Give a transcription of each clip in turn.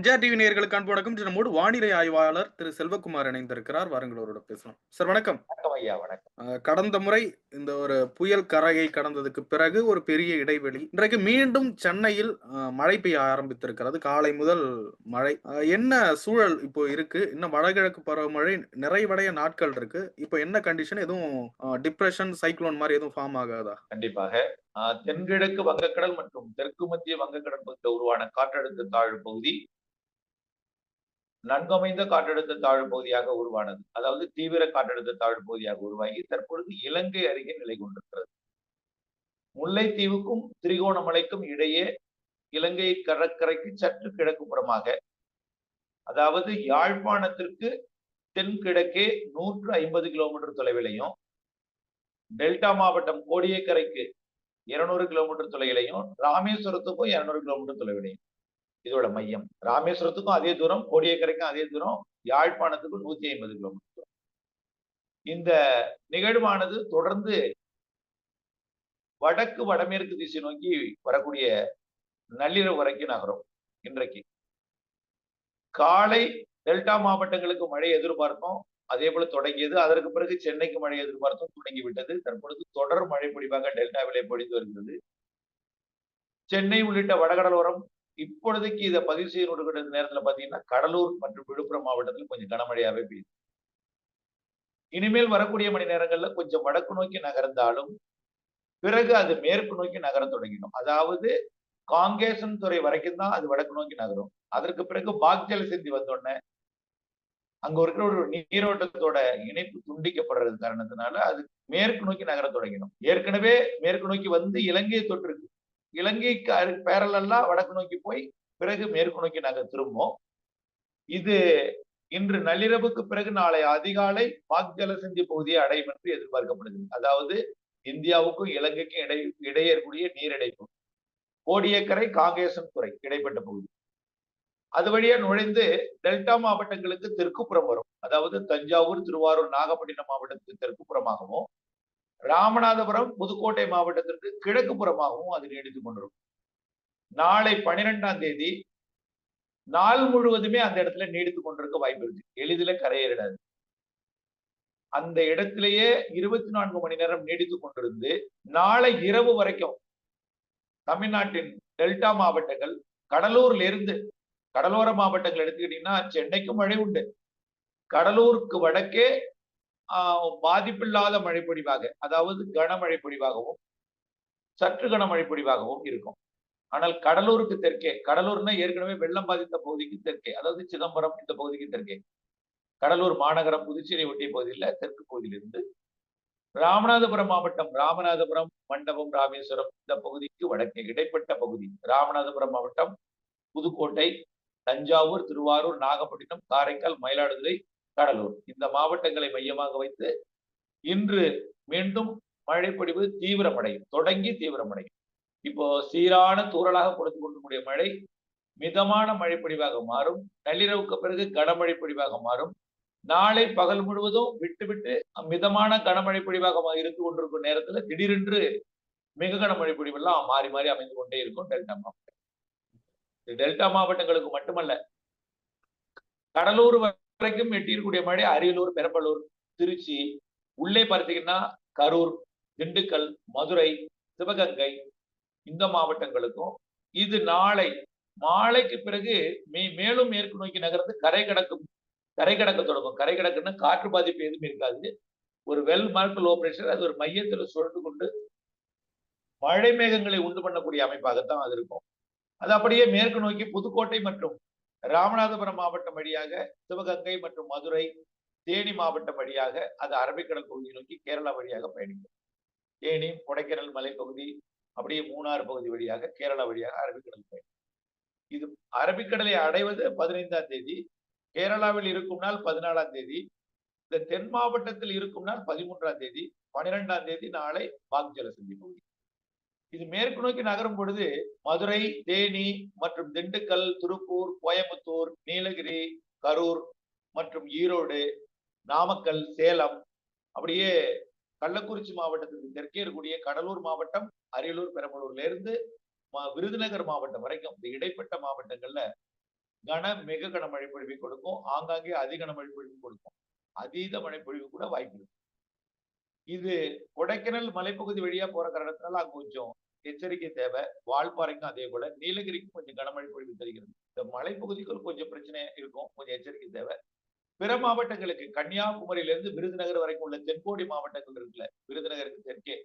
MGR TV நேயர்களுக்கு அன்பு வணக்கம். நம்மோடு வானிலை ஆய்வாளர் திரு செல்வகுமார் இணைந்திருக்கிறார். வாருங்கள் அவரோட பேசலாம். சார் வணக்கம். வணக்கம் ஐயா வணக்கம். அஹ், கடந்த முறை இந்த ஒரு புயல் கரையை கடந்ததுக்கு பிறகு ஒரு பெரிய இடைவெளி. இன்றைக்கு மீண்டும் சென்னையில் மழை பெய்ய ஆரம்பித்திருக்கிறது. காலை முதல் மழை. என்ன சூழல் இப்போ இருக்கு? இன்னும் வடகிழக்கு பருவமழை நிறைவடைய நாட்கள் இருக்கு? இப்போ என்ன கண்டிஷன் எதுவும் டிப்ரெஷன் சைக்ளோன் மாதிரி எதுவும் ஃபார்ம் ஆகாதா? கண்டிப்பாக. தென்கிழக்கு வங்கக்கடல் மற்றும் தெற்கு மத்திய வங்கக்கடல் பகுதியில் உருவான காற்றழுத்த தாழ்வு பகுதி நன்கமைந்த காற்றழுத்த தாழ்வு பகுதியாக உருவானது. அதாவது தீவிர காற்றழுத்த தாழ்வு பகுதியாக உருவாகி தற்பொழுது இலங்கை அருகே நிலை கொண்டிருக்கிறது. முல்லைத்தீவுக்கும் திரிகோணமலைக்கும் இடையே இலங்கை கடற்கரைக்கு சற்று கிழக்கு புறமாக அதாவது யாழ்ப்பாணத்திற்கு தென்கிழக்கே நூற்று ஐம்பது கிலோமீட்டர் தொலைவிலையும் டெல்டா மாவட்டம் கோடியக்கரைக்கு இருநூறு கிலோமீட்டர் தொலைவிலையும் ராமேஸ்வரத்துக்கும் இருநூறு கிலோமீட்டர் தொலைவிலையும். இதோட மையம். ராமேஸ்வரத்துக்கும் அதே தூரம் கோடியக்கரைக்கும் அதே தூரம் யாழ்ப்பாணத்துக்கும் நூத்தி ஐம்பது கிலோமீட்டர். தூரம் இந்த நிகழ்வானது தொடர்ந்து வடக்கு வடமேற்கு திசை நோக்கி வரக்கூடிய நள்ளிரவு வரைக்கும் நகரும் இன்றைக்கு. காலை டெல்டா மாவட்டங்களுக்கு மழை எதிர்பார்ப்போம் அதே போல தொடங்கியது. அதற்கு பிறகு சென்னைக்கு மழை எதிர்பார்த்தும் தொடங்கி விட்டது தற்பொழுது தொடர் மழை பொழிவாக டெல்டாவிலே பொழிந்து வருகிறது. சென்னை உள்ளிட்ட வடகடலோரம் இப்பொழுதைக்கு இதை பதிவு செய்ய கொடுக்கிற நேரத்துல பாத்தீங்கன்னா கடலூர் மற்றும் விழுப்புரம் மாவட்டத்தில் கொஞ்சம் கனமழையாவே பெய்யுது. இனிமேல் வரக்கூடிய மணி நேரங்கள்ல கொஞ்சம் வடக்கு நோக்கி நகர்ந்தாலும் பிறகு அது மேற்கு நோக்கி நகர தொடங்கிடும். அதாவது காங்கேசன் துறை வரைக்கும் தான் அது வடக்கு நோக்கி நகரும். அதற்கு பிறகு பாக்ஜல சிந்தி வந்தோடனே அங்க இருக்கிற ஒரு நீரோட்டத்தோட இணைப்பு துண்டிக்கப்படுறது காரணத்தினால அது மேற்கு நோக்கி நகர தொடங்கிடும். ஏற்கனவே மேற்கு நோக்கி வந்து இலங்கையை தொற்றுக்கு இலங்கைக்கு அரு பேரலெல்லாம் வடக்கு நோக்கி போய் பிறகு மேற்கு நோக்கி நாங்கள் திரும்புவோம். இது இன்று நள்ளிரவுக்கு பிறகு நாளை அதிகாலை பாக்ஜல சிந்தி பகுதியை அடையும் என்று எதிர்பார்க்கப்படுகிறது. அதாவது இந்தியாவுக்கும் இலங்கைக்கும் இடை இடையே இருக்கக்கூடிய நீரிடைப்பு. கோடியக்கரை காங்கேசன் துறை இடைப்பட்ட பகுதி. அது வழியா நுழைந்து டெல்டா மாவட்டங்களுக்கு தெற்குப்புறம் வரும். அதாவது தஞ்சாவூர் திருவாரூர் நாகப்பட்டினம் மாவட்டத்துக்கு தெற்குப்புறமாகவும் ராமநாதபுரம் புதுக்கோட்டை மாவட்டத்திற்கு கிழக்கு புறமாகவும் அது நீடித்துக் கொண்டிருக்கும். நாளை பனிரெண்டாம் தேதி நாள் முழுவதுமே அந்த இடத்துல நீடித்துக் கொண்டிருக்க வாய்ப்பு இருக்கு. எளிதில கரையேறிடாது. அந்த இடத்திலேயே இருபத்தி நான்கு மணி நேரம் நீடித்துக் கொண்டிருந்து நாளை இரவு வரைக்கும் தமிழ்நாட்டின் டெல்டா மாவட்டங்கள் கடலூர்ல இருந்து கடலோர மாவட்டங்கள் எடுத்துக்கிட்டீங்கன்னா சென்னைக்கு மழை உண்டு. கடலூருக்கு வடக்கே பாதிப்பில்லாத மழை பொழிவாக அதாவது கனமழை பொழிவாகவும் சற்று கனமழை பொழிவாகவும் இருக்கும். ஆனால் கடலூருக்கு தெற்கே கடலூர்னா ஏற்கனவே வெள்ளம் பாதித்த பகுதிக்கு தெற்கே அதாவது சிதம்பரம் இந்த பகுதிக்கு தெற்கே. கடலூர் மாநகரம் புதுச்சேரி ஒட்டிய பகுதியில் தெற்கு பகுதியிலிருந்து ராமநாதபுரம் மாவட்டம் ராமநாதபுரம் மண்டபம் ராமேஸ்வரம் இந்த பகுதிக்கு வடக்கே இடைப்பட்ட பகுதி. ராமநாதபுரம் மாவட்டம் புதுக்கோட்டை தஞ்சாவூர் திருவாரூர் நாகப்பட்டினம் காரைக்கால் மயிலாடுதுறை கடலூர். இந்த மாவட்டங்களை மையமாக வைத்து இன்று மீண்டும் மழைப்பொழிவு தீவிரமடையும். தொடங்கி தீவிரமடையும். இப்போ சீரான தூறலாக கொடுத்து கொண்டிருக்கூடிய மழை மிதமான மழைப்பொழிவாக மாறும். நள்ளிரவுக்கு பிறகு கனமழை பொழிவாக மாறும். நாளை பகல் முழுவதும் விட்டு விட்டு மிதமான கனமழை பொழிவாக இருந்து கொண்டிருக்கும் நேரத்துல திடீரென்று மிக கனமழை பொழிவெல்லாம் மாறி மாறி அமைந்து கொண்டே இருக்கும் டெல்டா மாவட்டம் டெல்டா மாவட்டங்களுக்கு மட்டுமல்ல கடலூர் வரைக்கும் எட்டியிருக்கக்கூடிய மழை அரியலூர் பெரம்பலூர் திருச்சி உள்ளே பார்த்தீங்கன்னா கரூர் திண்டுக்கல் மதுரை சிவகங்கை இந்த மாவட்டங்களுக்கும். இது நாளை மாலைக்கு பிறகு மே மேலும் மேற்கு நோக்கி நகர்ந்து கரை கடக்கும் கரை கடக்க தொடங்கும். கரை கடக்குன்னு காற்று பாதிப்பு எதுவும் இருக்காது. ஒரு வெல் மார்க் லோ பிரஷர் அது ஒரு மையத்துல சுழண்டு கொண்டு மழை மேகங்களை உண்டு பண்ணக்கூடிய அமைப்பாகத்தான் அது இருக்கும். அது அப்படியே மேற்கு நோக்கி புதுக்கோட்டை மற்றும் ராமநாதபுரம் மாவட்டம் வழியாக சிவகங்கை மற்றும் மதுரை தேனி மாவட்டம் வழியாக அது அரபிக்கடல் பகுதியை நோக்கி கேரளா வழியாக பயணிக்கும். தேனி கொடைக்கானல் மலைப்பகுதி அப்படியே மூணாறு பகுதி வழியாக கேரளா வழியாக அரபிக்கடல் பயணிக்கும். இது அரபிக்கடலை அடைவது பதினைந்தாம் தேதி கேரளாவில் இருக்கும் நாள் பதினாலாம் தேதி இந்த தென் மாவட்டத்தில் இருக்கும் நாள் பதிமூன்றாம் தேதி பனிரெண்டாம் தேதி நாளை வாக்ஜல சந்தி பகுதி. இது மேற்கு நோக்கி நகரும் பொழுது மதுரை தேனி மற்றும் திண்டுக்கல் திருப்பூர் கோயம்புத்தூர் நீலகிரி கரூர் மற்றும் ஈரோடு நாமக்கல் சேலம் அப்படியே கள்ளக்குறிச்சி மாவட்டத்துக்கு தெற்கே இருக்கக்கூடிய கடலூர் மாவட்டம் அரியலூர் பெரம்பலூர்ல இருந்து விருதுநகர் மாவட்டம் வரைக்கும் இந்த இடைப்பட்ட மாவட்டங்கள்ல கன மிக கன மழை பொழிவை கொடுக்கும். ஆங்காங்கே அதிகன மழை பொழிவு கொடுக்கும். அதீத மழை பொழிவு கூட வாய்ப்பு இது கொடைக்கானல் மலைப்பகுதி வழியா போற காரணத்தினால அங்க கொஞ்சம் எச்சரிக்கை தேவை. வால்பாறைக்கும் அதே போல நீலகிரிக்கும் கொஞ்சம் கனமழை பொழிவு தருகிறது. இந்த மலைப்பகுதிக்குள் கொஞ்சம் பிரச்சனை இருக்கும். கொஞ்சம் எச்சரிக்கை தேவை. பிற மாவட்டங்களுக்கு கன்னியாகுமரியிலிருந்து விருதுநகர் வரைக்கும் உள்ள தென்கோடி மாவட்டங்கள் இருக்குல்ல. விருதுநகருக்கு தெற்கே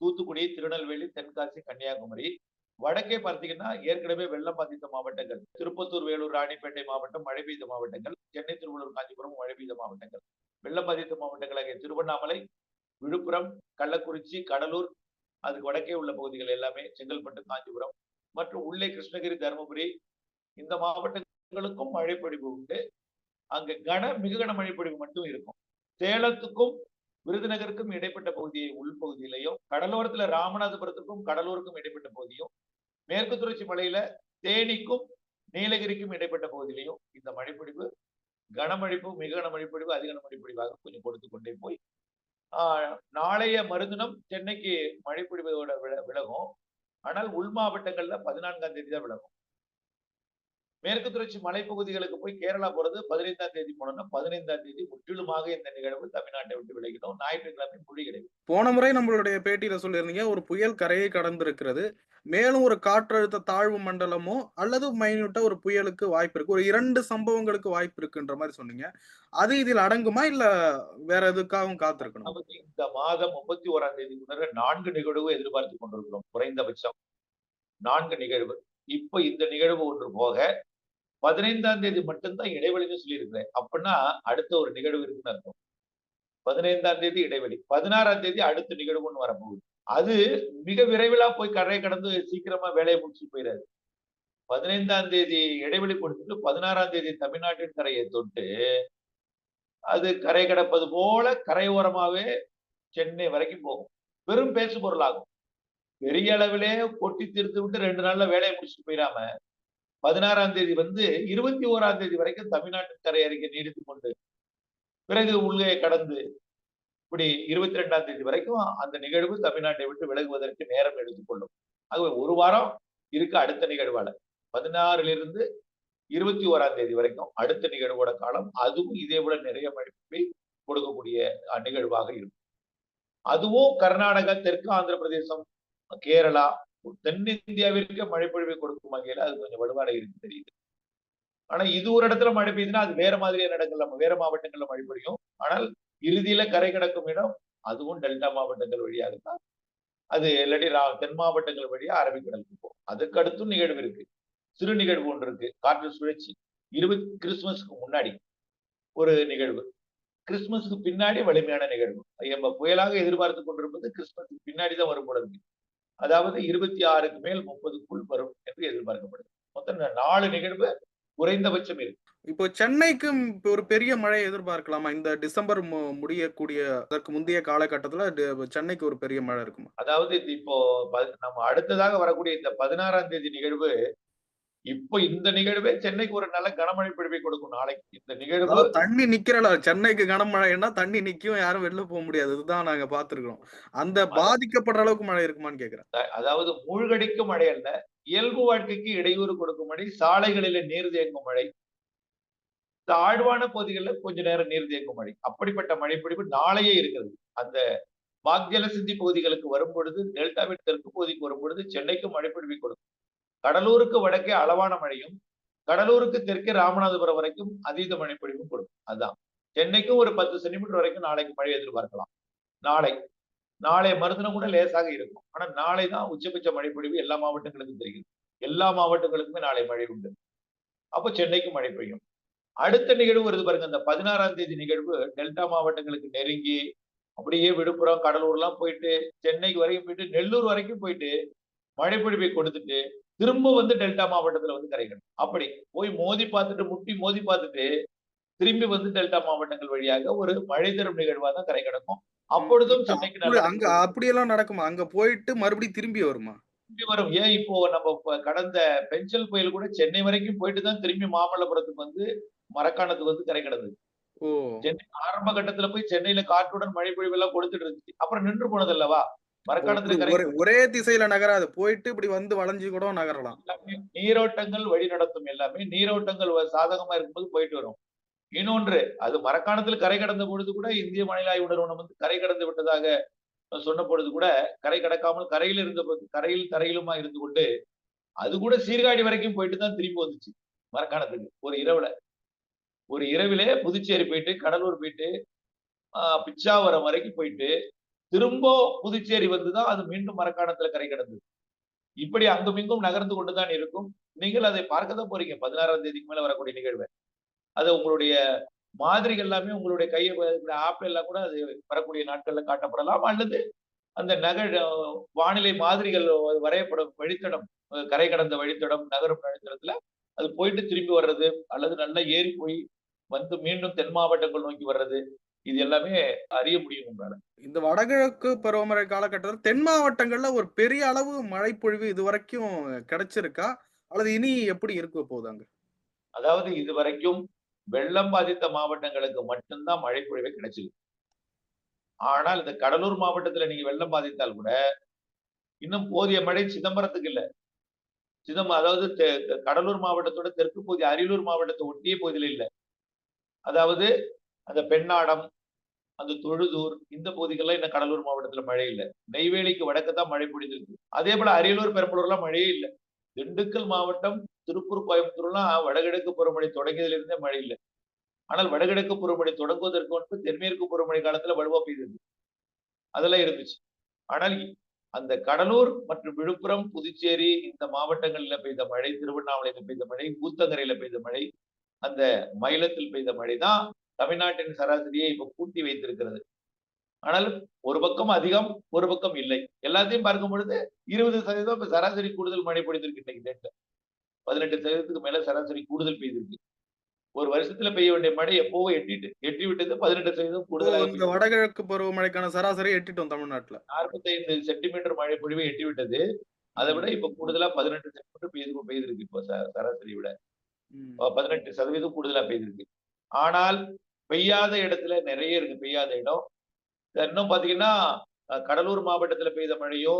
தூத்துக்குடி திருநெல்வேலி தென்காசி கன்னியாகுமரி. வடக்கே பார்த்தீங்கன்னா ஏற்கனவே வெள்ளம் பாதித்த மாவட்டங்கள். திருப்பத்தூர் வேலூர் ராணிப்பேட்டை மாவட்டம் மழை பெய்த மாவட்டங்கள். சென்னை திருவள்ளூர் காஞ்சிபுரம் மழை பெய்த மாவட்டங்கள். வெள்ளம் பாதித்த மாவட்டங்களாகிய திருவண்ணாமலை விழுப்புரம் கள்ளக்குறிச்சி கடலூர் அதுக்கு வடக்கே உள்ள பகுதிகள் எல்லாமே செங்கல்பட்டு காஞ்சிபுரம் மற்றும் உள்ளே கிருஷ்ணகிரி தருமபுரி இந்த மாவட்டங்களுக்கும் மழை பொழிவு உண்டு. அங்கு கன மிக கன மழை பொழிவு மட்டும் இருக்கும். சேலத்துக்கும் விருதுநகருக்கும் இடைப்பட்ட பகுதியை உள்பகுதியிலையும் கடலோரத்துல ராமநாதபுரத்துக்கும் கடலூருக்கும் இடைப்பட்ட பகுதியும் மேற்கு தொடர்ச்சி மலையில தேனிக்கும் நீலகிரிக்கும் இடைப்பட்ட பகுதியிலையும் இந்த மழைப்பொழிவு கனமழைப்பு மிக கனமழைப்பொழிவு அதிக கனமழைப்பொழிவாக கொஞ்சம் கொடுத்து கொண்டே போய் நாளைய மறுதினம் சென்னைக்கு மழை வில விலகும். ஆனால் உள் மாவட்டங்கள்ல பதினான்காம் தேதி தான் விலகும். மேற்கு தொடர்ச்சி மலைப்பகுதிகளுக்கு போய் கேரளா போறது பதினைந்தாம் தேதி போனோம்னா பதினைந்தாம் தேதி முற்றிலுமாக இந்த நிகழ்வு தமிழ்நாட்டை விட்டு விலகிடும். ஞாயிற்றுக்கிழமை மொழி கிடைக்கும் போன முறை நம்மளுடைய பேட்டியில சொல்லியிருந்தீங்க ஒரு புயல் கரையை கடந்திருக்கிறது. மேலும் ஒரு காற்றழுத்த தாழ்வு மண்டலமோ அல்லது மைனூட்டா ஒரு புயலுக்கு வாய்ப்பு இருக்கு. ஒரு இரண்டு சம்பவங்களுக்கு வாய்ப்பு இருக்குன்ற மாதிரி சொன்னீங்க. அது இதில் அடங்குமா? இல்ல வேற எதுக்காகவும் காத்திருக்கணும்? இந்த மாதம் முப்பத்தி ஓராம் தேதி முன்னர நான்கு நிகழ்வு எதிர்பார்த்து கொண்டிருக்கிறோம். குறைந்தபட்சம் நான்கு நிகழ்வு. இப்ப இந்த நிகழ்வு ஒன்று போக பதினைந்தாம் தேதி மட்டும்தான் இடைவெளின்னு சொல்லியிருக்கிறேன். அப்படின்னா அடுத்த ஒரு நிகழ்வு இருக்குன்னு அர்த்தம். பதினைந்தாம் தேதி இடைவெளி. பதினாறாம் தேதி அடுத்த நிகழ்வுன்னு வரப்போகுது. அது மிக விரைவிலா போய் கரையை கடந்து சீக்கிரமா வேலையை முடிச்சு போயிடாது பதினைந்தாம் தேதி இடைவெளி கொடுத்துட்டு பதினாறாம் தேதி தமிழ்நாட்டின் கரையை தொட்டு அது கரை கடப்பது போல கரையோரமாவே சென்னை வரைக்கும் போகும். பெரும் பேசு பொருளாகும் பெரிய அளவிலே கொட்டி தீர்த்து விட்டு ரெண்டு நாள்ல வேலையை முடிச்சுட்டு போயிடாம பதினாறாம் தேதி வந்து இருபத்தி ஓராம் தேதி வரைக்கும் தமிழ்நாட்டு கரை அருகே நீடித்து கொண்டு பிறகு உள்ளே கடந்து இப்படி இருபத்தி ரெண்டாம் தேதி வரைக்கும் அந்த நிகழ்வு தமிழ்நாட்டை விட்டு விலகுவதற்கு நேரம் எடுத்துக்கொள்ளும் ஆகவே ஒரு வாரம் இருக்கு அடுத்த நிகழ்வால. பதினாறிலிருந்து இருபத்தி ஓராம் தேதி வரைக்கும் அடுத்த நிகழ்வோட காலம் அதுவும் இதே போல நிறைய மழை கொடுக்கக்கூடிய நிகழ்வாக இருக்கும். அதுவும் கர்நாடகா தெற்கு ஆந்திர பிரதேசம் கேரளா தென்னிந்தியாவிற்கு மழைப்பொழிவை கொடுக்கும் வகையில அது கொஞ்சம் வலுவாட இருக்கு தெரியுது. ஆனா இது ஒரு இடத்துல மழை பெய்யுதுன்னா அது வேற மாதிரியான இடங்கள்ல வேற மாவட்டங்கள்ல மழை பொழியும். ஆனால் இறுதியில கரை கிடக்கும் இடம் அதுவும் டெல்டா மாவட்டங்கள் வழியாக தான் அது இல்லாட்டி தென் மாவட்டங்கள் வழியா அரபிக்கடலுக்கு போகும். அதுக்கு அடுத்தும் நிகழ்வு இருக்கு. சிறு நிகழ்வு ஒன்று இருக்கு. காற்று சுழற்சி. இருபது கிறிஸ்துமஸ்க்கு முன்னாடி ஒரு நிகழ்வு. கிறிஸ்துமஸ்க்கு பின்னாடி வலிமையான நிகழ்வு. நம்ம புயலாக எதிர்பார்த்து கொண்டிருப்பது கிறிஸ்துமஸ்க்கு பின்னாடி தான் வரும் போல இருக்கு. அதாவது இருபத்தி ஆறுக்கு மேல் முப்பதுக்குள் வரும் என்று எதிர்பார்க்கப்படுது. மொத்தம் நாலு நிகழ்வு குறைந்தபட்சம் இருக்கு. இப்போ சென்னைக்கும் இப்ப ஒரு பெரிய மழை எதிர்பார்க்கலாமா? இந்த டிசம்பர் முடியக்கூடிய அதற்கு முந்தைய காலகட்டத்துல சென்னைக்கு ஒரு பெரிய மழை இருக்குமா? அதாவது இப்போ நம்ம அடுத்ததாக வரக்கூடிய இந்த பதினாறாம் தேதி நிகழ்வு இப்போ இந்த நிகழ்வே சென்னைக்கு ஒரு நல்ல கனமழை பொழிவை கொடுக்கும் நாளைக்கு. இந்த நிகழ்வு தண்ணி நிக்கிறல சென்னைக்கு கனமழைன்னா தண்ணி நிக்கும் யாரும் வெளில போக முடியாது. இதுதான் நாங்க பாத்துருக்கோம் அந்த பாதிக்கப்படுற அளவுக்கு மழை இருக்குமான்னு கேக்குறேன். அதாவது மூழ்கடிக்கும் மழை அல்ல இயல்பு வாழ்க்கைக்கு இடையூறு கொடுக்கும் மழை சாலைகளில நீர் தேங்கும் மழை தாழ்வான பகுதிகளில் கொஞ்ச நேரம் நீர் தேங்கும் மழை. அப்படிப்பட்ட மழைப்பொழிவு நாளையே இருக்கிறது. அந்த வாக்ஜல சிந்தி பகுதிகளுக்கு வரும் பொழுது டெல்டாவின் தெற்கு பகுதிக்கு வரும் பொழுது சென்னைக்கு மழைப்பொழிவை கொடுக்கும். கடலூருக்கு வடக்கே அளவான மழையும் கடலூருக்கு தெற்கே ராமநாதபுரம் வரைக்கும் அதீத மழைப்பொழிவும் கொடுக்கும். அதுதான் சென்னைக்கும் ஒரு பத்து சென்டிமீட்டர் வரைக்கும் நாளைக்கு மழை எதிர்பார்க்கலாம். நாளை. நாளை மறுதினம் கூட லேசாக இருக்கும். ஆனா நாளை தான் உச்சபட்ச மழைப்பொழிவு எல்லா மாவட்டங்களுக்கும் தெரியுது எல்லா மாவட்டங்களுக்குமே நாளை மழை உண்டு. அப்போ சென்னைக்கு மழை பெய்யும். அடுத்த நிகழ்வு வருது பாருங்க. இந்த பதினாறாம் தேதி நிகழ்வு டெல்டா மாவட்டங்களுக்கு நெருங்கி அப்படியே விழுப்புரம் கடலூர்லாம் போயிட்டு சென்னைக்கு வரைக்கும் போயிட்டு நெல்லூர் வரைக்கும் போயிட்டு மழைப்பொழிவை கொடுத்துட்டு திரும்ப வந்து டெல்டா மாவட்டத்துல வந்து கரைக்கணும் அப்படி போய் மோதி பார்த்துட்டு முட்டி மோதி பார்த்துட்டு திரும்பி வந்து டெல்டா மாவட்டங்கள் வழியாக ஒரு மழை தரும் நிகழ்வா தான் கரை கிடக்கும். அப்பொழுதும் சென்னைக்கு அங்க அப்படியெல்லாம் நடக்குமா? அங்க போயிட்டு மறுபடியும் திரும்பி வருமா? திரும்பி வரும். ஏன் இப்போ நம்ம கடந்த பெஞ்சல் புயல் கூட சென்னை வரைக்கும் போயிட்டு தான் திரும்பி மாமல்லபுரத்துக்கு வந்து மரக்காணத்துக்கு வந்து கரை கிடந்தது. சென்னை ஆரம்ப கட்டத்துல போய் சென்னையில காற்றுடன் மழை பொழிவு எல்லாம் கொடுத்துட்டு இருந்துச்சு. அப்புறம் நின்று போனது அல்லவா? ஒரு- திசையில நகராது போயிட்டு இப்படி வந்து வளைஞ்சு கூட நகரலாம். நீரோட்டங்கள் வழி நடத்தும் எல்லாமே நீரோட்டங்கள் சாதகமா இருக்கும்போது போயிட்டு வரும். இன்னொன்று அது மரக்காணத்தில் கரை கடந்த பொழுது கூட இந்திய ஆய்வு நிறுவனம் வந்து கரை கடந்து விட்டதாக சொன்ன பொழுது கூட கரை கடக்காமல் கரையில் இருந்த கரையில் தரையிலுமா இருந்து கொண்டு அது கூட சீர்காழி வரைக்கும் போயிட்டு தான் திரும்பி வந்துச்சு மரக்காணத்துக்கு ஒரு இரவுல. ஒரு இரவிலே புதுச்சேரி போயிட்டு கடலூர் போயிட்டு ஆஹ் பிச்சாவரம் வரைக்கும் போயிட்டு திரும்ப புதுச்சேரி வந்துதான் அது மீண்டும் மரக்காணத்துல கரை கிடந்தது இப்படி அங்கும் இங்கும் நகர்ந்து கொண்டுதான் இருக்கும். நீங்கள் அதை பார்க்க தான் போறீங்க. பதினாறாம் தேதிக்கு மேல வரக்கூடிய நிகழ்வு. அது உங்களுடைய மாதிரிகள் எல்லாமே உங்களுடைய கையை ஆப்பிள் எல்லாம் கூட அது வரக்கூடிய நாட்கள்ல காட்டப்படலாம். அல்லது அந்த நகர் வானிலை மாதிரிகள் வரையப்படும் வழித்தடம் கரை கடந்த வழித்தடம் நகரும் வழித்தடத்துல அது போயிட்டு திரும்பி வர்றது அல்லது நல்லா ஏறி போய் வந்து மீண்டும் தென் மாவட்டங்கள் நோக்கி வர்றது இது எல்லாமே அறிய முடியும் உங்களால. இந்த வடகிழக்கு பருவமழை காலகட்டத்தில் தென் மாவட்டங்கள்ல ஒரு பெரிய அளவு மழைப்பொழிவு இது வரைக்கும் கிடைச்சிருக்கா? அல்லது இனி எப்படி இருக்க போகுதாங்க அதாவது இது வரைக்கும் வெள்ளம் பாதித்த மாவட்டங்களுக்கு மட்டும்தான் மழை பொழிவு ஆனால் இந்த கடலூர் மாவட்டத்துல நீங்க வெள்ளம் பாதித்தால் கூட இன்னும் போதிய மழை சிதம்பரத்துக்கு இல்ல. சிதம்பரம் அதாவது கடலூர் மாவட்டத்தோட தெற்கு பகுதி அரியலூர் மாவட்டத்தை ஒட்டிய பகுதியில இல்ல. அதாவது அந்த பெண்ணாடம் அந்த தொழுதூர் இந்த பகுதிகள்லாம் இன்னும் கடலூர் மாவட்டத்துல மழை இல்லை. நெய்வேலிக்கு வடக்கு தான் மழை பொழிந்திருக்கு. அதே போல அரியலூர் பெரம்பலூர்லாம் மழையே இல்லை. திண்டுக்கல் மாவட்டம் திருப்பூர் கோயம்புத்தூர்லாம் வடகிழக்கு பருவமழை தொடங்கியதுல இருந்தே மழை இல்லை. ஆனால் வடகிழக்கு பருவமழை தொடங்குவதற்கு முன்பு தென்மேற்கு பருவமழை காலத்துல வலுவா பெய்தது. அதெல்லாம் இருந்துச்சு. ஆனால் அந்த கடலூர் மற்றும் விழுப்புரம் புதுச்சேரி இந்த மாவட்டங்களில் பெய்த மழை திருவண்ணாமலையில பெய்த மழை ஊத்தங்கரையில பெய்த மழை அந்த மயிலத்தில் பெய்த மழை தான் தமிழ்நாட்டின் சராசரியை இப்ப கூட்டி வைத்திருக்கிறது. ஆனால் ஒரு பக்கம் அதிகம் ஒரு பக்கம் இல்லை. எல்லாத்தையும் பார்க்கும் பொழுது இருபது சதவீதம் இப்ப சராசரி கூடுதல் மழை பொழிந்திருக்கு இன்னைக்கு டேட்ல பதினெட்டு சதவீதத்துக்கு மேல சராசரி கூடுதல் பெய்திருக்கு. ஒரு வருஷத்துல பெய்ய வேண்டிய மழை எப்பவோ எட்டிட்டு எட்டி விட்டது பதினெட்டு சதவீதம் கூடுதலாக இந்த வடகிழக்கு பருவமழைக்கான சராசரி எட்டிட்டோம் தமிழ்நாட்டுல. நாற்பத்தைந்து சென்டிமீட்டர் மழை பொழிவை எட்டி விட்டது. அதை விட இப்ப கூடுதலா பதினெட்டு சென்டிமீட்டர் பெய்து பெய்திருக்கு இப்போ சராசரி விட. பதினெட்டு சதவீதம் கூடுதலா பெய்திருக்கு. ஆனால் பெய்யாத இடத்துல நிறைய இருக்கு பெய்யாத இடம். இன்னும் பாத்தீங்கன்னா கடலூர் மாவட்டத்துல பெய்த மழையோ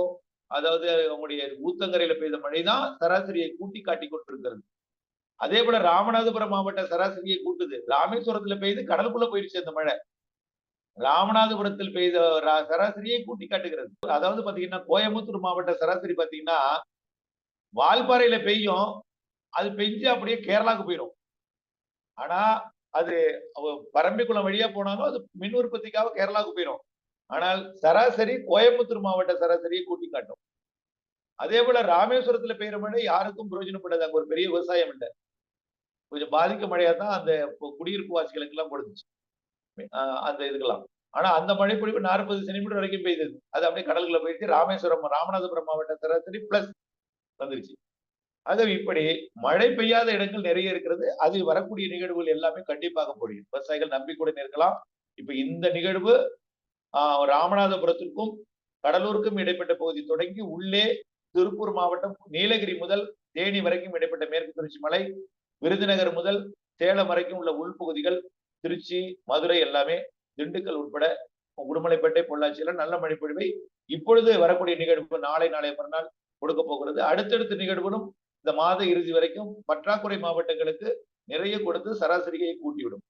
அதாவது உங்களுடைய ஊத்தங்கரையில பெய்த மழை தான் சராசரியை கூட்டி காட்டி கொண்டிருக்கிறது. அதே போல ராமநாதபுரம் மாவட்ட சராசரியை கூட்டுது. ராமேஸ்வரத்துல பெய்து கடலுக்குள்ள போயிடுச்சு அந்த மழை. ராமநாதபுரத்தில் பெய்த ரா- சராசரியை கூட்டி காட்டுகிறது. அதாவது பாத்தீங்கன்னா கோயம்புத்தூர் மாவட்ட சராசரி பாத்தீங்கன்னா வால்பாறையில பெய்யும். அது பெஞ்சு அப்படியே கேரளாவுக்கு போயிடும் ஆனா அது பரம்பிக்குளம் வழியா போனாலும் அது மின் உற்பத்திக்காக கேரளாவுக்கு போயிடும் ஆனால் சராசரி கோயம்புத்தூர் மாவட்ட சராசரியை கூட்டி காட்டும். அதே போல ராமேஸ்வரத்துல பெய்யுற மழை யாருக்கும் பிரயோஜனப்படாது. அங்க ஒரு பெரிய விவசாயம் இல்லை. கொஞ்சம் பாதிக்க மழையா தான் அந்த குடியிருப்பு வாசிகளுக்கு எல்லாம் கொடுத்துச்சு அந்த இதுக்கெல்லாம். ஆனா அந்த மழை பொழிவு நாற்பது சென்டிமீட்டர் வரைக்கும் பெய்தது. அது அப்படியே கடலுக்குள்ள போயிட்டு ராமேஸ்வரம் ராமநாதபுரம் மாவட்ட சராசரி பிளஸ் வந்துருச்சு. ஆகவே இப்படி மழை பெய்யாத இடங்கள் நிறைய இருக்கிறது. அது வரக்கூடிய நிகழ்வுகள் எல்லாமே கண்டிப்பாக போடும் விவசாயிகள் நம்பிக்கையுடன் இருக்கலாம். இப்ப இந்த நிகழ்வு ஆஹ் ராமநாதபுரத்திற்கும் கடலூருக்கும் இடைப்பட்ட பகுதி தொடங்கி உள்ளே திருப்பூர் மாவட்டம் நீலகிரி முதல் தேனி வரைக்கும் இடைப்பட்ட மேற்கு தொடர்ச்சி மலை விருதுநகர் முதல் சேலம் வரைக்கும் உள்ள உள்பகுதிகள் திருச்சி மதுரை எல்லாமே திண்டுக்கல் உட்பட உடுமலைப்பேட்டை பொள்ளாச்சியில நல்ல மழை பொழிவை இப்பொழுது வரக்கூடிய நிகழ்வு நாளை நாளை மறுநாள் கொடுக்க போகிறது. அடுத்தடுத்த நிகழ்வுகளும் இந்த மாத இறுதி வரைக்கும் பற்றாக்குறை மாவட்டங்களுக்கு நிறைய கொடுத்து சராசரியை கூட்டிவிடும்.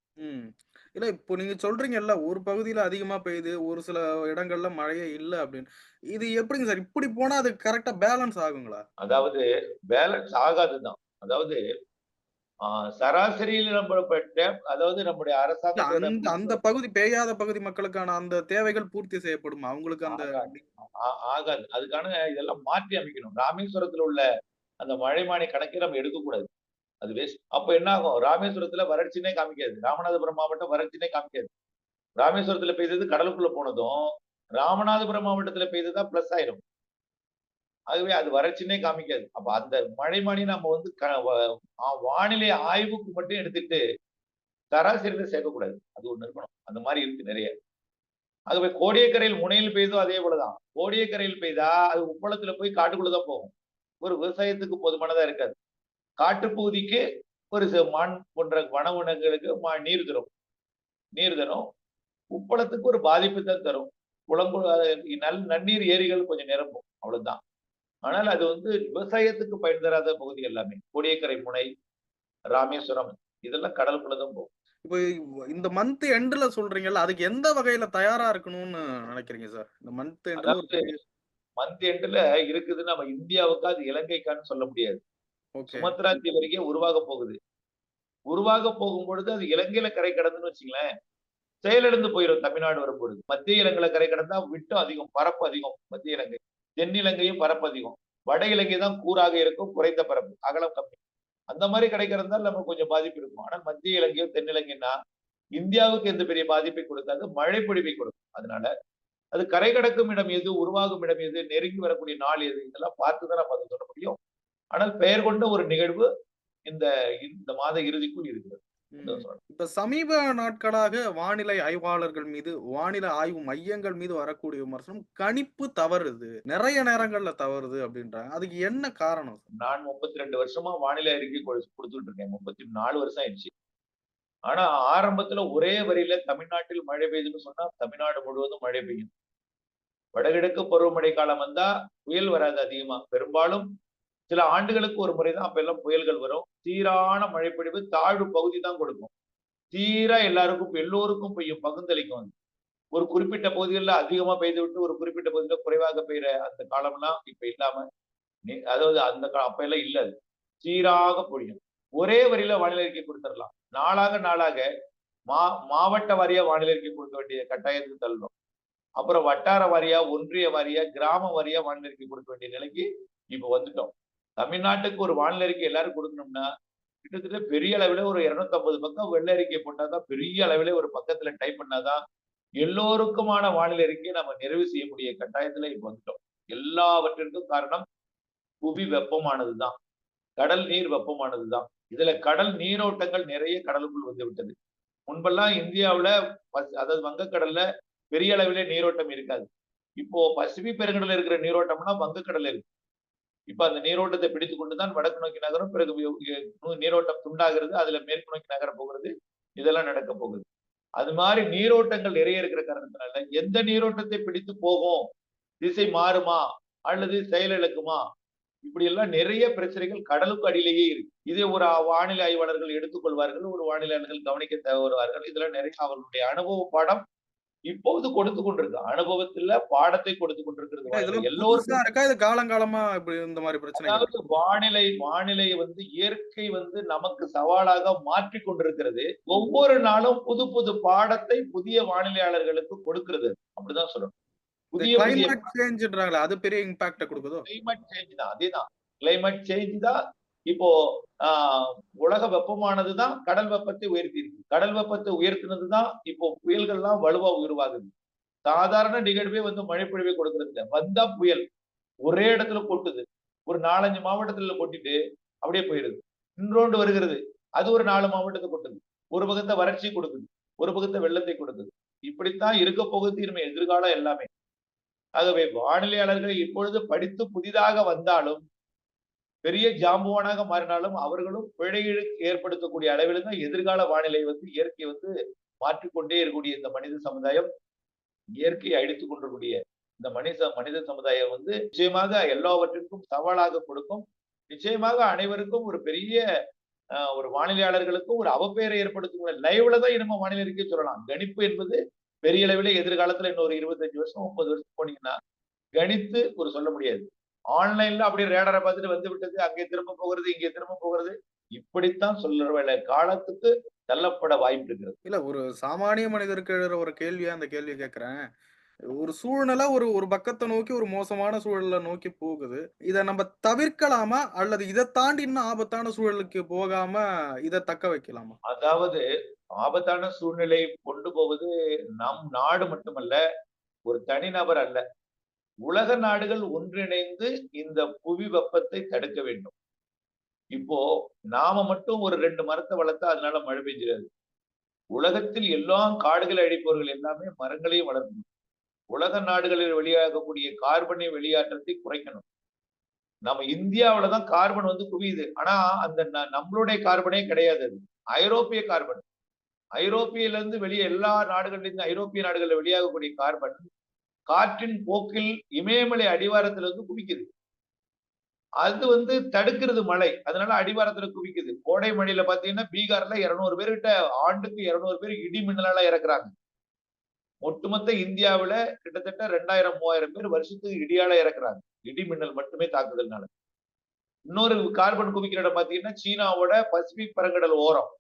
இல்ல இப்போ நீங்க சொல்றீங்கல்ல ஒரு பகுதியில அதிகமா பெய்யுது ஒரு சில இடங்கள்ல மழையே இல்ல அப்படின்னு. இது எப்படிங்க சார்? இப்படி போனா அது கரெக்டா பேலன்ஸ் ஆகுங்களா? அதாவது பேலன்ஸ் ஆகாதுதான். அதாவது சராசரியில் நம்மப்பட்ட அதாவது நம்முடைய இல்ல, அரசாங்க அந்த பகுதி பெய்யாத பகுதி மக்களுக்கான அந்த தேவைகள் பூர்த்தி செய்யப்படுமா? அவங்களுக்கு அந்த ஆகாது. அதுக்கான இதெல்லாம் மாற்றி அமைக்கணும். ராமேஸ்வரத்துல உள்ள அந்த மழைமானி கணக்கை நம்ம எடுக்கக்கூடாது. அது வேஸ்ட் அப்ப என்ன ஆகும் ராமேஸ்வரத்துல வறட்சினே காமிக்காது. ராமநாதபுரம் மாவட்டம் வறட்சினே காமிக்காது. ராமேஸ்வரத்துல பெய்தது கடலுக்குள்ள போனதும் ராமநாதபுரம் மாவட்டத்துல பெய்ததா பிளஸ் ஆயிரும். ஆகவே அது வறட்சினே காமிக்காது. அப்ப அந்த மழைமானி நம்ம வந்து க- வ- வானிலை ஆய்வுக்கு மட்டும் எடுத்துட்டு சராசரியில சேர்க்கக்கூடாது. அது ஒண்ணு இருக்கணும் அந்த மாதிரி இருக்கு நிறைய. ஆகவே கோடியக்கரையில் முனையில் பெய்தோ அதே போலதான். கோடியக்கரையில் பெய்தா அது உப்பளத்துல போய் காட்டுக்குள்ளதான் போகும். ஒரு விவசாயத்துக்கு போதுமானதா இருக்காது. காட்டுப்பகுதிக்கு ஒரு சில மான் போன்ற வனவினங்களுக்கு மா- நீர் தரும். நீர் தரும். உப்பளத்துக்கு ஒரு பாதிப்பு தான் தரும். குளங்கு நல் நன்னீர் ஏரிகள் கொஞ்சம் நிரம்பும். அவ்வளவுதான். ஆனால் அது வந்து விவசாயத்துக்கு பயன் தராத பகுதி எல்லாமே. கோடியக்கரை முனை ராமேஸ்வரம் இதெல்லாம் கடலுக்குள்ளதான் போகும். இப்போ இந்த மந்த் எண்ட்ல சொல்றீங்கல்ல அதுக்கு எந்த வகையில தயாரா இருக்கணும்னு நினைக்கிறீங்க சார் இந்த மந்த் மந்த் எண்டுல இருக்குது நம்ம இந்தியாவுக்கு அது இலங்கைக்கான்னு சொல்ல முடியாது. சுமத்ரா தீவு வரைக்கும் உருவாக போகுது. உருவாக போகும் பொழுது அது இலங்கையில கரை கடந்துன்னு வச்சுங்களேன் செயலிழந்து போயிடும் தமிழ்நாடு வரும்பொழுது. மத்திய இலங்கையில கரை கடந்தா விட்டம் அதிகம் பரப்பு அதிகம் மத்திய இலங்கை. தென்னிலங்கையும் பரப்பு அதிகம். வட இலங்கை தான் கூறாக இருக்கும் குறைந்த பரப்பு அகலம் கம்மி. அந்த மாதிரி கிடைக்கிறதால நம்ம கொஞ்சம் பாதிப்பு இருக்கும். ஆனால் மத்திய இலங்கையோ தென்னிலங்கைன்னா இந்தியாவுக்கு எந்த பெரிய பாதிப்பை கொடுக்காது மழை பொழிவை கொடுக்கும். அதனால அது கரை கடக்கும் இடம் எது உருவாகும் இடம் எது நெருங்கி வரக்கூடிய நாள் எது இதெல்லாம் பார்த்து தான் நம்ம அதை சொல்ல முடியும். ஆனால் பெயர் கொண்ட ஒரு நிகழ்வு இந்த இந்த மாத இறுதிக்குள் இருக்கிறது. இப்ப சமீப நாட்களாக வானிலை ஆய்வாளர்கள் மீது வானிலை ஆய்வு மையங்கள் மீது வரக்கூடிய விமர்சனம் கணிப்பு தவறுது. நிறைய நேரங்கள்ல தவறுது அப்படின்றாங்க. அதுக்கு என்ன காரணம்? நான் முப்பத்தி ரெண்டு வருஷமா வானிலை அறிக்கை கொடு- கொடுத்துட்டு இருக்கேன். முப்பத்தி நாலு வருஷம் ஆயிடுச்சு. ஆனா ஆரம்பத்துல ஒரே வரியில தமிழ்நாட்டில் மழை பெய்யுதுன்னு சொன்னா தமிழ்நாடு முழுவதும் மழை பெய்யும். வடகிழக்கு பருவமழை காலம் வந்தா புயல் வராது அதிகமா. பெரும்பாலும் சில ஆண்டுகளுக்கு ஒரு முறைதான் அப்ப எல்லாம் புயல்கள் வரும். சீரான மழைப்பொழிவு தாழ்வு பகுதி தான் கொடுக்கும். சீரா எல்லாருக்கும் எல்லோருக்கும் பெய்யும் பகுந்தளிக்கும் வந்து ஒரு குறிப்பிட்ட பகுதிகளில் அதிகமா பெய்து விட்டு ஒரு குறிப்பிட்ட பகுதியில குறைவாக பெய்யுற அந்த காலம்லாம் இப்ப இல்லாம அதாவது அந்த அப்ப எல்லாம் இல்லை அது. சீராக பொழியும். ஒரே வரியில வானிலை அறிக்கை கொடுத்துடலாம். நாளாக நாளாக மா மாவட்ட வாரியா வானிலைக்கு கொடுக்க வேண்டிய கட்டாயத்துக்கு தள்ளணும். அப்புறம் வட்டார வாரியா ஒன்றிய வாரியா கிராம வாரியா வானிலைக்கு கொடுக்க வேண்டிய நிலைக்கு இப்ப வந்துட்டோம். தமிழ்நாட்டுக்கு ஒரு வானிலை அறிக்கை எல்லாரும் கொடுக்கணும்னா கிட்டத்தட்ட பெரிய அளவில் ஒரு 250 பக்கம் வெள்ளை அறிக்கை போட்டாதான் பெரிய அளவில் ஒரு பக்கத்துல டைப் பண்ணாதான் எல்லோருக்குமான வானிலை அறிக்கையை நம்ம நிறைவு செய்யக்கூடிய கட்டாயத்துல இப்ப வந்துட்டோம். எல்லாவற்றிற்கும் காரணம் புவி வெப்பமானதுதான். கடல் நீர் வெப்பமானதுதான். இதுல கடல் நீரோட்டங்கள் நிறைய கடலுக்குள் வந்து விட்டது. முன்பெல்லாம் இந்தியாவில் அதாவது வங்கக்கடல்ல பெரிய அளவிலே நீரோட்டம் இருக்காது. இப்போ பசிபிக் பெருங்கடல இருக்கிற நீரோட்டம்னா வங்கக்கடல் இருக்கு. இப்ப அந்த நீரோட்டத்தை பிடித்து கொண்டுதான் வடக்கு நோக்கி நகரும் பிறகு நீரோட்டம் துண்டாகிறது அதுல மேற்கு நோக்கி நகர போகிறது இதெல்லாம் நடக்க போகுது. அது மாதிரி நீரோட்டங்கள் நிறைய இருக்கிற காரணத்தினால எந்த நீரோட்டத்தை பிடித்து போகும்? திசை மாறுமா? அல்லது செயலிழக்குமா? இப்படி எல்லாம் நிறைய பிரச்சனைகள் கடலுக்கு அடியிலேயே இருக்கு. இதை ஒரு வானிலை ஆய்வாளர்கள் எடுத்துக்கொள்வார்கள் ஒரு வானிலையாளர்கள் கவனிக்க தேவை வருவார்கள் இதெல்லாம் நிறைய அவர்களுடைய அனுபவ பாடம் இப்போது கொடுத்து கொண்டிருக்கு. அனுபவத்துல பாடத்தை கொடுத்து கொண்டிருக்கிறது வானிலை. எல்லோருக்கும் இருக்கா? இது காலங்காலமா இப்படி இந்த மாதிரி பிரச்சனை அதாவது வானிலை வானிலை வந்து இயற்கை வந்து நமக்கு சவாலாக மாற்றி கொண்டிருக்கிறது. ஒவ்வொரு நாளும் புது புது பாடத்தை புதிய வானிலையாளர்களுக்கு கொடுக்கிறது. அப்படிதான் சொல்லணும். கிளைமேட் சேஞ்சுன்றாங்களே அது பெரிய இம்பாக்ட கொடுக்குதோ? கிளைமேட் சேஞ்ச் தான் அதேதான். கிளைமேட் சேஞ்ச் தான் இப்போ உலக வெப்பமானது தான் கடல் வெப்பத்தை உயர்த்தி இருக்கு கடல் வெப்பத்தை உயர்த்தினது தான் இப்போ புயல்கள்லாம் வலுவா உருவாகுது. சாதாரண நிகழ்வே வந்து மழை பொழிவை கொடுக்கறது இல்ல வந்தா புயல். ஒரே இடத்துல கொட்டுது. ஒரு நாலஞ்சு மாவட்டத்துல கொட்டிட்டு அப்படியே போயிடுது. இன்னொன்று வருகிறது. அது ஒரு நாலு மாவட்டத்தை கொட்டுது. ஒரு பக்கத்தை வறட்சி கொடுக்குது. ஒரு பக்கத்தை வெள்ளத்தை கொடுக்குது. இப்படித்தான் இருக்க போகுது இனிமே எதிர்காலம் எல்லாமே. ஆகவே வானிலையாளர்கள் இப்பொழுது படித்து புதிதாக வந்தாலும் பெரிய ஜாம்புவானாக மாறினாலும் அவர்களும் பிழைகளுக்கு ஏற்படுத்தக்கூடிய அளவில் தான் எதிர்கால வானிலை வந்து இயற்கை வந்து மாற்றிக்கொண்டே இருக்கக்கூடிய இந்த மனித சமுதாயம் இயற்கையை அழித்துக் கொண்டிருக்கூடிய இந்த மனித மனித சமுதாயம் வந்து நிச்சயமாக எல்லாவற்றிற்கும் சவாலாக கொடுக்கும். நிச்சயமாக அனைவருக்கும் ஒரு பெரிய ஒரு வானிலையாளர்களுக்கும் ஒரு அவப்பெயரை ஏற்படுத்தும். லைவ்ல தான் இனிமே வானிலை இருக்கே சொல்லலாம். கணிப்பு என்பது பெரிய அளவில் எதிர்காலத்துல இன்னொரு இருபத்தஞ்சு வருஷம் முப்பது வருஷம் போனீங்கன்னா கணித்து ஒரு சொல்ல முடியாது. ஆன்லைன்ல அப்படியே ரேடரை பார்த்துட்டு வந்து விட்டது அங்கே திரும்ப போகிறது இங்கே திரும்ப போகிறது. இப்படித்தான் சொல்ற காலத்துக்கு தள்ளப்பட வாய்ப்பு இருக்கிறது. இல்ல ஒரு சாமானிய மனிதருக்கு எழுற ஒரு கேள்வியா அந்த கேள்வி கேக்குறேன். ஒரு சூழ்நிலை ஒரு ஒரு பக்கத்தை நோக்கி ஒரு மோசமான சூழலை நோக்கி போகுது. இத நம்ம தவிர்க்கலாமா? அல்லது இதை தாண்டி இன்னும் ஆபத்தான சூழலுக்கு போகாம இதை தக்க வைக்கலாமா? அதாவது ஆபத்தான சூழ்நிலை கொண்டு போவது நம் நாடு மட்டுமல்ல ஒரு தனிநபர் அல்ல. உலக நாடுகள் ஒன்றிணைந்து இந்த புவி வெப்பத்தை தடுக்க வேண்டும். இப்போ நாம மட்டும் ஒரு ரெண்டு மரத்தை வளர்த்தா அதனால மழை பெஞ்சிடாது. உலகத்தில் எல்லாம் காடுகளை அழிப்பவர்கள் எல்லாமே மரங்களையும் வளர்க்கணும். உலக நாடுகளில் வெளியாகக்கூடிய கார்பனை வெளியாற்றத்தை குறைக்கணும். நம்ம இந்தியாவில தான் கார்பன் வந்து குவியுது. ஆனா அந்த ந- நம்மளுடைய கார்பனே கிடையாது அது. ஐரோப்பிய கார்பன். ஐரோப்பியில இருந்து வெளியே எல்லா நாடுகளிலிருந்து ஐரோப்பிய நாடுகளில் வெளியாகக்கூடிய கார்பன் காற்றின் போக்கில் இமயமலை அடிவாரத்துல இருந்து குவிக்குது. அது வந்து தடுக்கிறது மழை. அதனால அடிவாரத்துல குவிக்குது. கோடை மழையில பாத்தீங்கன்னா பீகார்ல இருநூறு பேர்கிட்ட ஆண்டுக்கு இருநூறு பேர் இடி மின்னலால இறக்குறாங்க. ஒட்டுமொத்த இந்தியாவில கிட்டத்தட்ட ரெண்டாயிரம் மூவாயிரம் பேர் வருஷத்துக்கு இடியால இறக்குறாங்க. இடி மின்னல் மட்டுமே தாக்குதல்னால. இன்னொரு கார்பன் குவிக்கிற இடம் பாத்தீங்கன்னா சீனாவோட பசிபிக் பெருங்கடல் ஓரம்.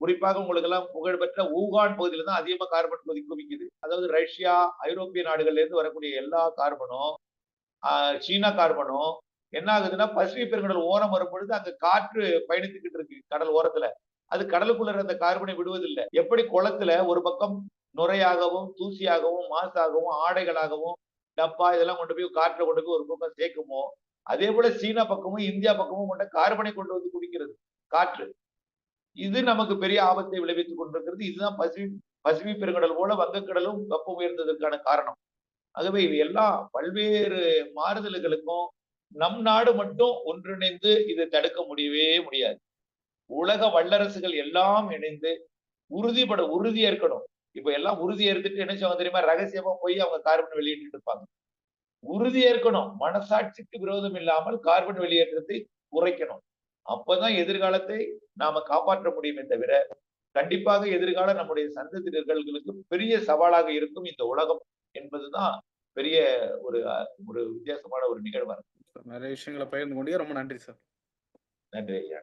குறிப்பாக உங்களுக்கு எல்லாம் புகழ்பெற்ற ஊகான் பகுதியில தான் அதிகமா கார்பன் பகுதி குவிக்குது. அதாவது ரஷ்யா ஐரோப்பிய நாடுகள்ல இருந்து வரக்கூடிய எல்லா கார்பனும் சீனா கார்பனும் என்ன ஆகுதுன்னா பசிபிக் பெருங்கடல் ஓரம் வரும்பொழுது அங்க காற்று பயணித்துக்கிட்டு இருக்கு கடல் ஓரத்துல. அது கடலுக்குள்ள இருந்த கார்பனை விடுவதில்லை. எப்படி குளத்துல ஒரு பக்கம் நுரையாகவும் தூசியாகவும் மாசாகவும் ஆடைகளாகவும் டப்பா இதெல்லாம் கொண்டு போய் காற்றை கொண்டு போய் ஒரு பக்கம் சேர்க்குமோ அதே போல சீனா பக்கமும் இந்தியா பக்கமும் கொண்ட கார்பனை கொண்டு வந்து குடிக்கிறது காற்று. இது நமக்கு பெரிய ஆபத்தை விளைவித்துக் கொண்டிருக்கிறது. இதுதான் பசிபிக் பசிபிக் பெருங்கடல் போல வங்கக்கடலும் வெப்பம் உயர்ந்ததற்கான காரணம். ஆகவே இது எல்லாம் பல்வேறு மாறுதல்களுக்கும் நம் நாடு மட்டும் ஒன்றிணைந்து இதை தடுக்க முடியவே முடியாது. உலக வல்லரசுகள் எல்லாம் இணைந்து உறுதிப்பட உறுதி ஏற்கணும். இப்ப எல்லாம் உறுதி ஏற்கிட்டு என்ன செய்வாங்க தெரியுமா? ரகசியமா போய் அவங்க கார்பன் வெளியிட்டு இருப்பாங்க. உறுதி ஏற்கணும். மனசாட்சிக்கு விரோதம் இல்லாமல் கார்பன் வெளியேற்றத்தை குறைக்கணும். அப்பதான் எதிர்காலத்தை நாம காப்பாற்ற முடியுமே தவிர கண்டிப்பாக எதிர்கால நம்முடைய சந்ததியினர்களுக்கு பெரிய சவாலாக இருக்கும் இந்த உலகம் என்பதுதான் பெரிய ஒரு ஒரு வித்தியாசமான ஒரு நிகழ்வா இருக்கு. நிறைய விஷயங்களை பகிர்ந்து கொண்டீங்க. ரொம்ப நன்றி சார். நன்றி ஐயா.